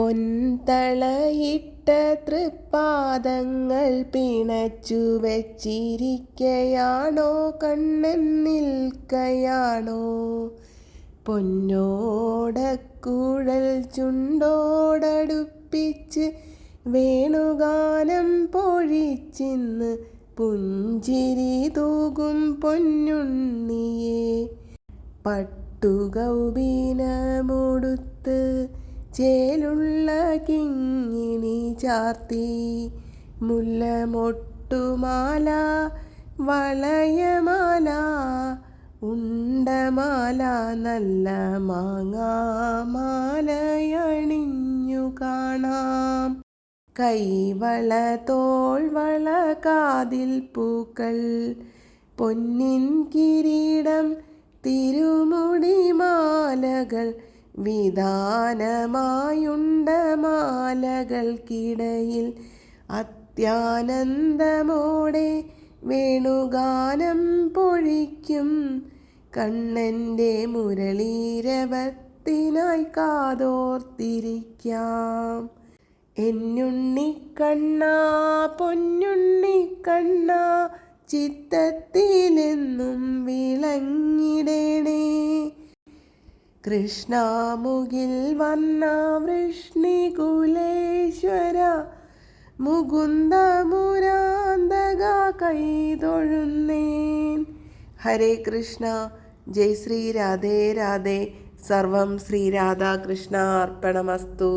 പൊൻതളയിട്ട തൃപ്പാദങ്ങൾ പിണച്ചു വെച്ചിരിക്കയാണോ? കണ്ണൻ നിൽക്കയാണോ? പൊന്നോടക്കുഴൽ ചുണ്ടോടടുപ്പിച്ച് വേണുഗാനം പൊഴിച്ചിന്ന് പുഞ്ചിരി തൂകും പൊന്നുണ്ണിയെ പട്ടുകൗബീനമൊടുത്ത് ചേലുള്ള കിങ്ങിണി ചാർത്തി മുല്ലമൊട്ടുമാല വളയമാല ഉണ്ടമാല നല്ല മാങ്ങാമാലയണിഞ്ഞു കാണാം. കൈവള തോൾവള കാതിൽ പൂക്കൾ പൊന്നിൻ കിരീടം തിരുമുടി മാലകൾ വിധാനമായുണ്ട മാലകൾക്കിടയിൽ അത്യാനന്ദമോടെ വേണുഗാനം പൊഴിക്കും. കണ്ണന്റെ മുരളീരവത്തിനായി കാതോർത്തിരിക്കാം. എന്നുണ്ണിക്കണ്ണ പൊന്നുണ്ണിക്കണ്ണ ചിത്തത്തിലെന്നും കൃഷ്ണമുകിൽ വന്ന വൃഷ്ണികുലേശ്വര മുകുന്ദ മുരാന്തക കൈതൊഴുന്നേൻ. ഹരേ കൃഷ്ണ ജയ് ശ്രീ രാധേ രാധേ. സർവം ശ്രീ രാധാകൃഷ്ണ അർപ്പണമസ്തു